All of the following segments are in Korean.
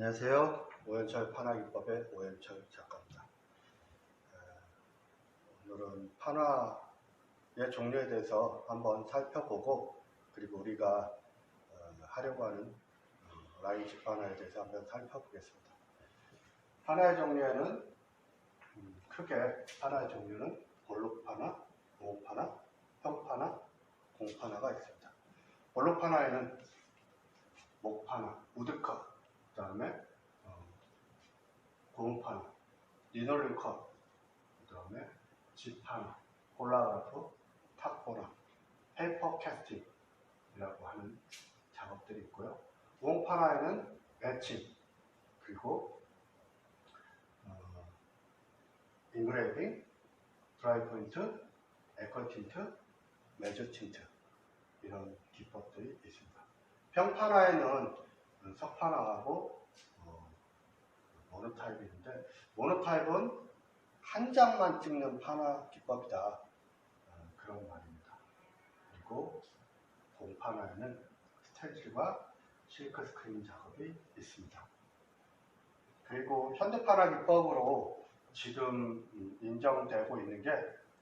안녕하세요. 오연철 판화기법의 오연철 작가입니다. 에, 오늘은 판화의 종류에 대해서 한번 살펴보고 그리고 우리가 어, 하려고 하는 어, 라인식 판화에 대해서 한번 살펴보겠습니다. 판화의 종류에는 음, 크게 판화의 종류는 볼록판화, 모판화, 평판화, 공판화가 있습니다. 볼록판화에는 목판화, 우드컷, 그 다음에 어, 고음판화, 리놀륨 컷, 그 다음에 지판화, 홀라그라프, 탑보나, 페이퍼 캐스팅이라고 하는 작업들이 있고요. 우홍판화에는 매칭, 그리고 어, 인그레이빙, 드라이 포인트, 에코 틴트, 매저 틴트 이런 기법들이 있습니다. 평판화에는 석판화하고 어, 모노타입이 있는데 모노타입은 한 장만 찍는 판화 기법이다 어, 그런 말입니다. 그리고 공판화에는 스텐실과 실크 스크린 작업이 있습니다. 그리고 현대판화 기법으로 지금 음, 인정되고 있는 게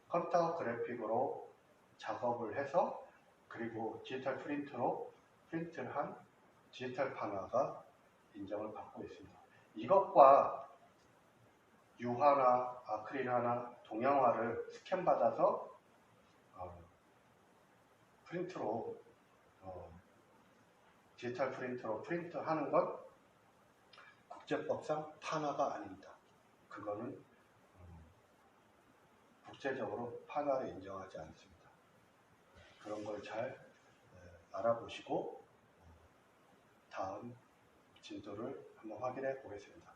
컴퓨터 그래픽으로 작업을 해서 그리고 디지털 프린트로 프린트를 한 디지털 판화가 인정을 받고 있습니다. 이것과 유화나 아크릴화나 동양화를 스캔 받아서 어, 프린트로 어, 디지털 프린트로 프린트하는 건 국제법상 판화가 아닙니다. 그거는 음, 국제적으로 판화를 인정하지 않습니다. 그런 걸 잘 알아보시고 다음 진도를 한번 확인해 보겠습니다.